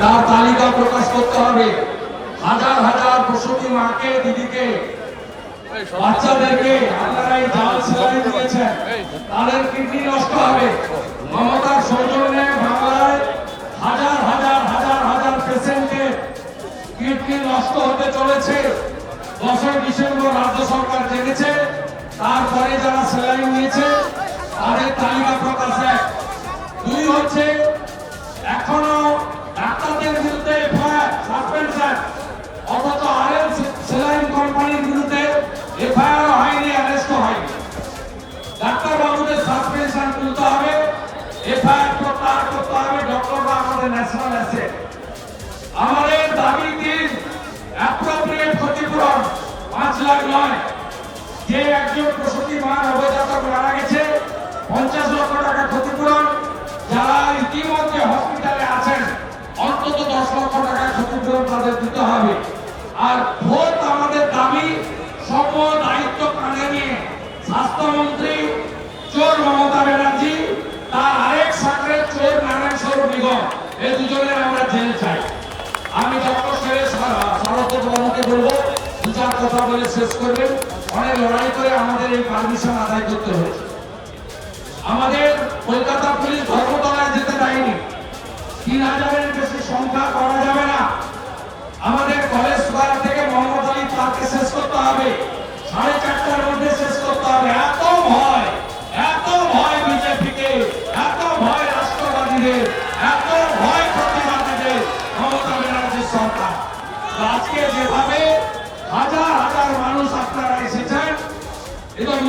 তার তালিকা প্রকাশ করতে হবে। হাজার হাজার প্রসূতি মাকে, দিদিকে। বাচ্চাদেরকে আপনারা এই জাল সেলাই দিয়েছেন। তাদের কিডনি নষ্ট হবে। মমতার সৌজন্যে বাংলায় হাজার হাজার হাজার হাজার পেশেন্টের কিডনি নষ্ট হতে চলেছে। দশই ডিসেম্বর রাজ্য সরকার জেনেছে। তারপরে যারা সেলাই নিয়েছে, তাদের তালিকা প্রকাশ দুই হচ্ছে কোম্পানির বিরুদ্ধে হয়নি অ্যারেস্ট হয়নি। সাসপেনশন তুলতে হবে, এফআইআর প্রত্যাহার করতে হবে ডক্টররা আমাদের ন্যাশনাল অ্যাসেট আমাদের দাবি তিন অ্যাপ্রোপ্রিয়েট ক্ষতিপূরণ পাঁচ লাখ নয়। যে একজন প্রসূতি মা নবজাতক মারা গেছে, পঞ্চাশ লক্ষ টাকা ক্ষতিপূরণ। নারায়ণ এই দুজনের আমরা জেল চাই। আমি ডক্টর শেরে শরৎ বাবুকে বলব দু চার কথা বলে শেষ করবেন। অনেক লড়াই করে আমাদের এই পারমিশন আদায় করতে হয়েছে। আমাদের কলকাতা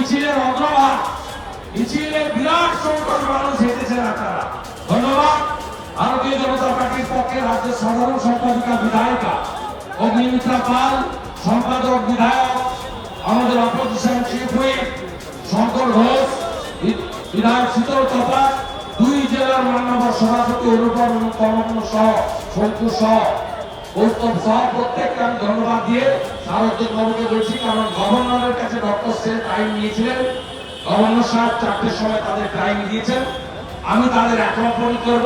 মিছিলের অগ্রভাগ মিছিলের বিরাট সংখ্যক মানুষ হেঁটেছেন আপনারা। ধন্যবাদ। ভারতীয় জনতা পার্টির পক্ষে রাজ্যের সাধারণ সম্পাদিকা বিধায়িকা অগ্নিমিত্রা পাল, সম্পাদক বিধায়ক, আমাদের opposition chief whip Shankar Ghosh বিধায়ক শীতল চপা দুই জেলার মান্যবর সভাপতি অনুপম এবং কর্মকর্ণ সহ, শঙ্কু সহ। কৌস্তব সহ প্রত্যেককে আমি ধন্যবাদ দিয়ে সারজ্যোত বাবুকে বলছি, কারণ গভর্নরের কাছে ডক্টর সেন টাইম নিয়েছিলেন। গভর্নর সাহেব চারটের সময় তাদের টাইম দিয়েছেন। আমি তাদের একমাপন করব।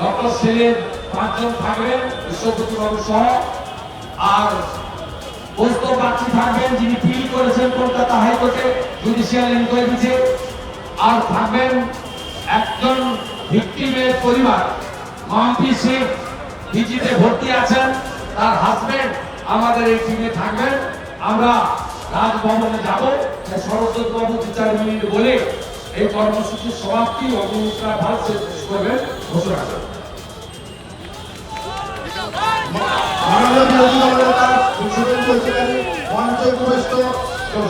ডক্টর সেনের পাঁচজন থাকবেন বিশ্বপতি বাবু সহ। আর কৌস্তব বাগচি থাকবেন যিনি ফিল করেছেন কলকাতা হাইকোর্টে জুডিশিয়াল ইনকোয়ারিতে আর থাকবেন একজন ভিকটিমের পরিবার মাম্পি সিং পিজিতে ভর্তি আছেন, তার হাজবেন্ড আমাদের এই টিমে থাকবেন। আমরা রাজভবনে যাব। চার মিনিট বলে এই কর্মসূচির সমাপ্তি অগ্নিমিত্রা ভালো শেষ করবেন। ঘোষণা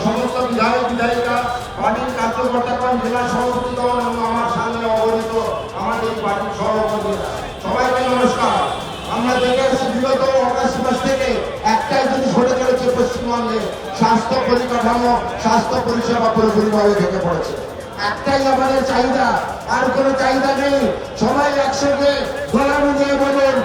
সমস্ত বিধায়ক বিধায়িকা পার্টির কার্যকর্তাগণ জেলা সভাপতিগণ পশ্চিমবঙ্গে স্বাস্থ্য পরিকাঠামো, স্বাস্থ্য পরিষেবা পুরোপুরিভাবে ভেঙে পড়েছে। একটাই আমাদের চাহিদা, আর কোনো চাহিদা নেই। সবাই একসঙ্গে গলা মিলিয়ে বলুন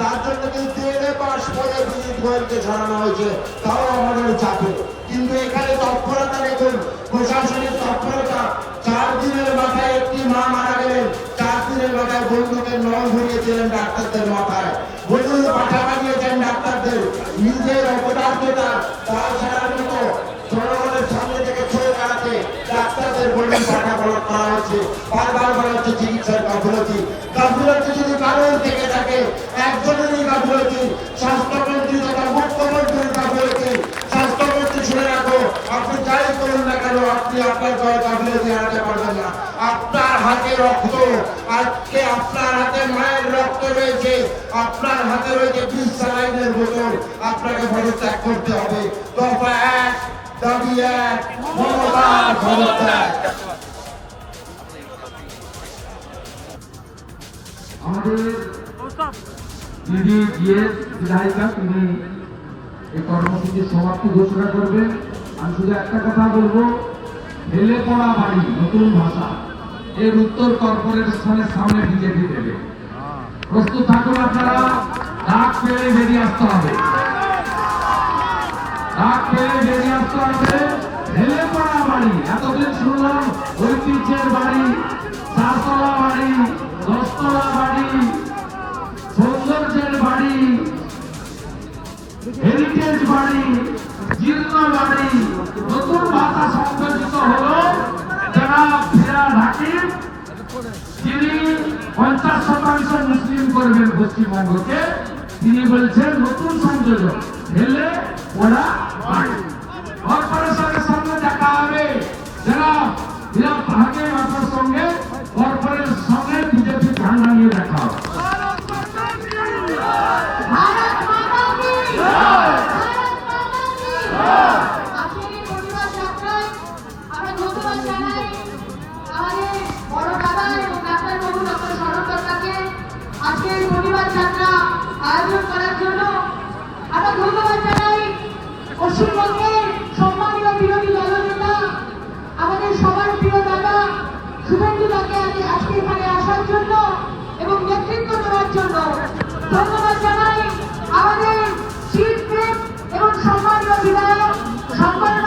তার জন্য কিন্তু ডিএনএ করে বিজিত গোয়েলকে ছড়ানো হয়েছে। তাও আমাদের চাপে। কিন্তু এখানে তৎপরতা দেখুন প্রশাসনিক তৎপরতা, চার দিনের মাথায় একটি মা মারা গেলেন, চার দিনের মাথায় বন্ধুকে নল ঘুরিয়েছিলেন ডাক্তারদের মাথায়। বন্ধু পাঠা বানিয়েছেন ডাক্তারদের, নিজের অপদার্থতা তার ছাড়ার মতো জনগণের সামনে থেকে ছড়ে বেড়াতে ডাক্তারদের বলুন, পাঠা বলক করা হচ্ছে বারবার বলা হচ্ছে চিকিৎসার গাফিলতি। গাফিলতি যদি কারণ থেকে থাকে, একজনেরই গাফিলতি স্বাস্থ্যমন্ত্রী আপনি যাই করুন না কেন, আপনি আপনার ঘরে গাফিলতি হারাতে পারবেন না। আপনার হাতে রক্ত, আজকে আপনার হাতে মায়ের রক্ত রয়েছে। আপনার হাতে রয়েছে স্যালাইনের বোতল। আপনাকে পদত্যাগ করতে হবে। দফা এক, দাবি এক পদত্যাগ আমাদের বিধায়িকা, তিনি এই কর্মসূচির সমাপ্তি ঘোষণা করবেন। আমি শুধু একটা কথা বলব ফেলে পড়া বাড়ি, নতুন ভাষা। এর উত্তর কর্পোরেশনের সামনে বিজেপি দেবে। প্রস্তুত থাকুন আপনারা ডাক পেলে বেরিয়ে আসতে হবে। ডাক পেলে বেরিয়ে আসতে হবে, ঢেলে পড়া বাড়ি। এতদিন শুনলাম ঐতিহ্যের বাড়ি, চারতলা বাড়ি, দশতলা বাড়ি, সৌন্দর্যের বাড়ি হেরিটেজ বাড়ি। জীর্ণ বাড়ি নতুন ভাষা সংযোজিত হলো যারা ফেরা ঢাকির যিনি পঞ্চাশ শতাংশ মুসলিম করবেন পশ্চিমবঙ্গকে তিনি বলছেন নতুন সংযোজন ঢেলে ওরা কর্পোরেশনের সঙ্গে দেখা হবে যারা বিরাট ভাগে আপনার সঙ্গে আজকের যাত্রা আয়োজন করার জন্য আমরা ধন্যবাদ জানাই পশ্চিমবঙ্গের সম্মানীয় বিরোধী দলনেতা, আমাদের সবার প্রিয় দাদা শুভেন্দু দাকে আজকে আসার জন্য এবং নেতৃত্ব দেওয়ার জন্য ধন্যবাদ জানাই আমাদের শীত এবং সম্মানীয় বিধায়ক সম্মান